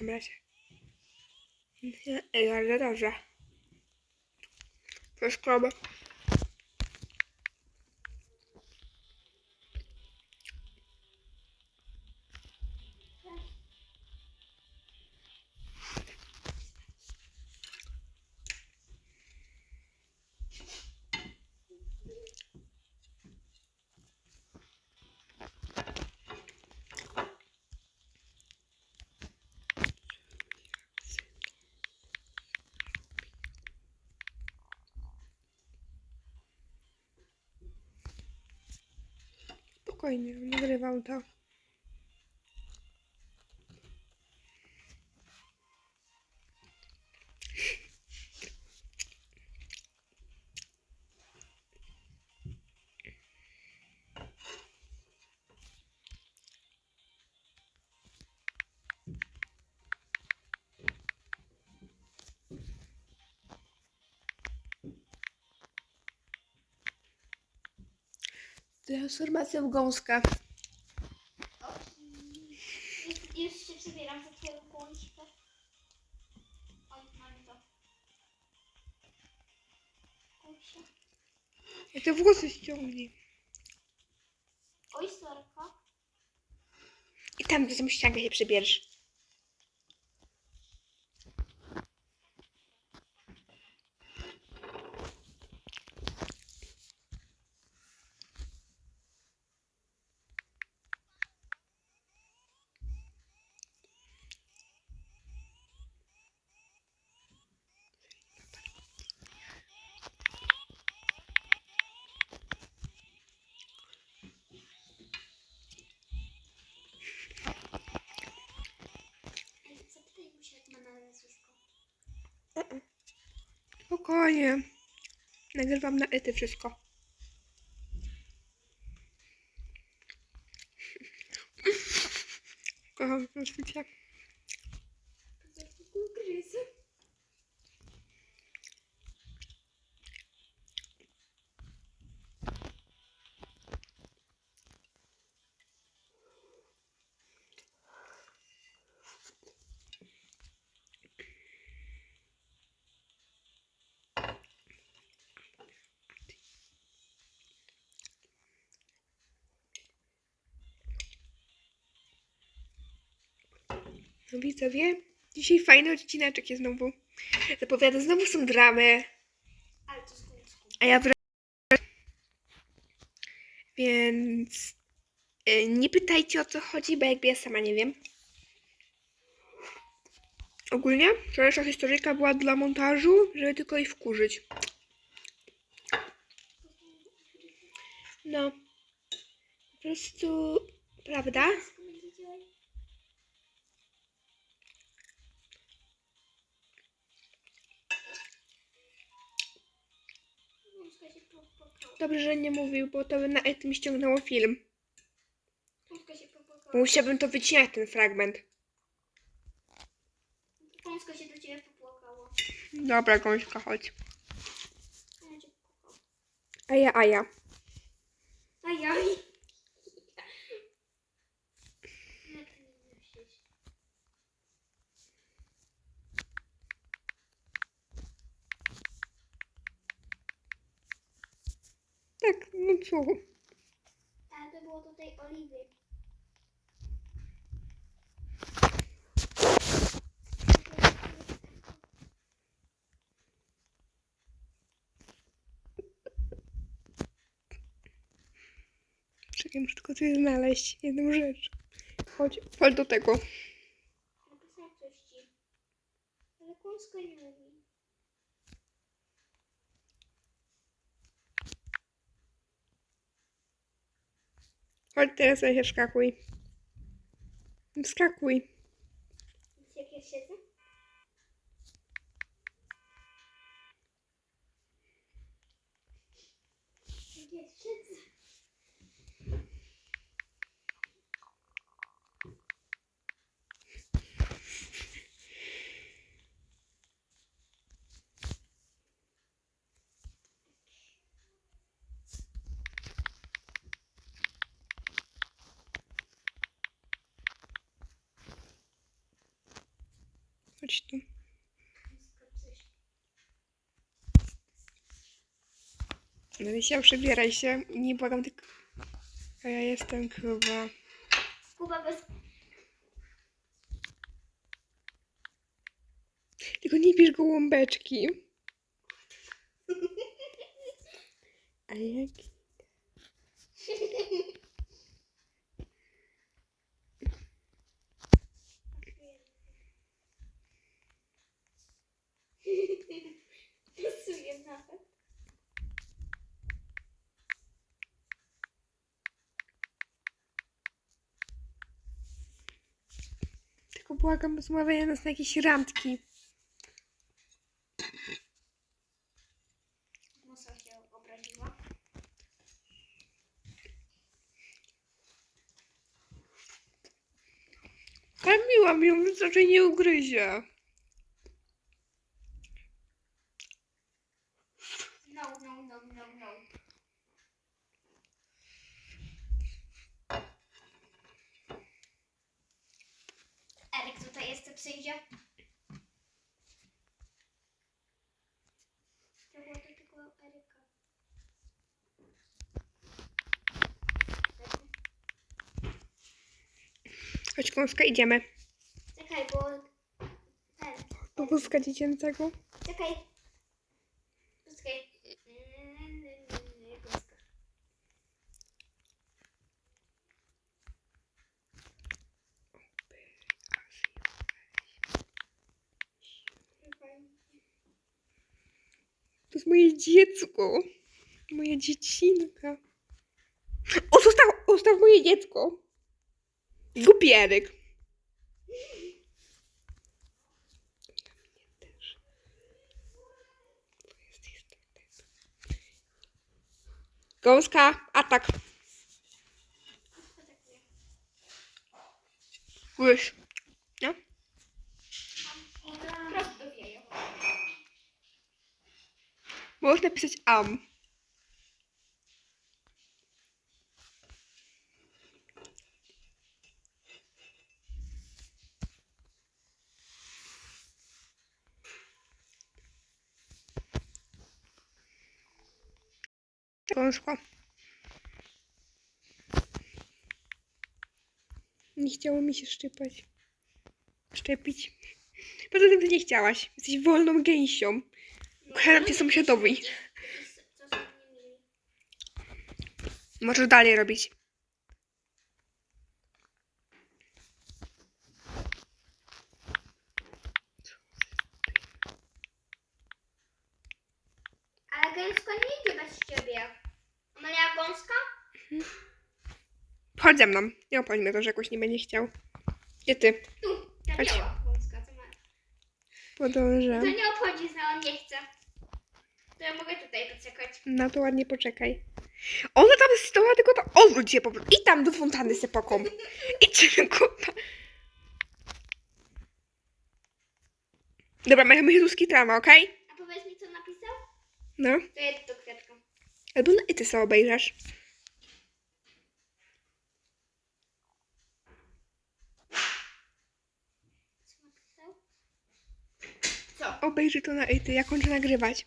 Dobra się. Ej, Bardzo dobrze. Spokojnie, nagrywam to. Transformacja w gąska. Już, już się przebieram za twojego kąsika. Oj, mam to. Kusia. Ja te włosy ściągnij. Oj, sorka. I tam do tą ściankę się przybierzesz. Spokojnie. Nagrywam na ety wszystko. Kocham to świecie. Gryzę. No widzowie, dzisiaj fajny odcineczek jest znowu. Zapowiada, znowu są dramy. A ja wracam. Więc y, nie pytajcie o co chodzi, bo jakby ja sama nie wiem. Ogólnie wczorajsza historyjka była dla montażu, żeby tylko ich wkurzyć. No. Po prostu, prawda? Dobrze, że nie mówił, bo to by na tym ściągnęło film. Gąska. Bo musiałbym to wycinać, ten fragment. Gąska się do ciebie popłakała. Dobra, gąśka, chodź. A ja. A ja, a ja. Ajaj. Jak nie myślisz? Co? Ale to było tej oliwy. Czekaj, muszę tylko coś znaleźć. Jedną rzecz. Chodź, chodź do tego. Coś ci. Ale nie mówi. Chodź teraz się wskakuj. Wskakuj. Jak ja siedzę? Jak? Chodź tu. No się przebieraj się. Nie błagam tylko. A ja jestem chyba. Kuba bez... Tylko nie bierz gołąbeczki. A jak? Pasuje nawet. Tylko błagam, zmawiają nas na jakieś randki. Musa się obraziła. Karmiłam ją, więc raczej nie ugryzie. No, no, no, no, no. Eryk tutaj jeszcze przyjdzie. To było do tego Eryka. Chodź, kąska, idziemy. Czekaj, bo ten. Do wózka dziecięcego. Czekaj. Czekaj. To jest moje dziecko. Moja dziecinka. O, zostaw, zostaw moje dziecko. Gupierek. Gąska, atak. Łyż. Możesz napisać am. Gąska. Nie chciało mi się szczypać. Szczepić. Poza tym ty nie chciałaś. Jesteś wolną gęsią. Cię sąsiadowi. Możesz dalej robić. Ale gąska nie idzie bez ciebie. Amelia gąska? Chodź ze mną. Nie obchodź mnie to, że jakoś nie będzie chciał. Gdzie ty? Tu, ta Chodź. biała gąska. Co? Podążam. To nie obchodzi, że on nie chce. To ja mogę tutaj poczekać. No to ładnie poczekaj. Ona tam stała, tylko to odwróć się po prostu. I tam do fontanny se pokąp. Idź, kurwa. Dobra, my się tu skitramy, okej? A powiedz mi, co napisał? No. To jedź do kwiatka. Albo i ty sobie obejrzasz. Co napisał? Co? Obejrzyj to na i ty, ja kończę nagrywać.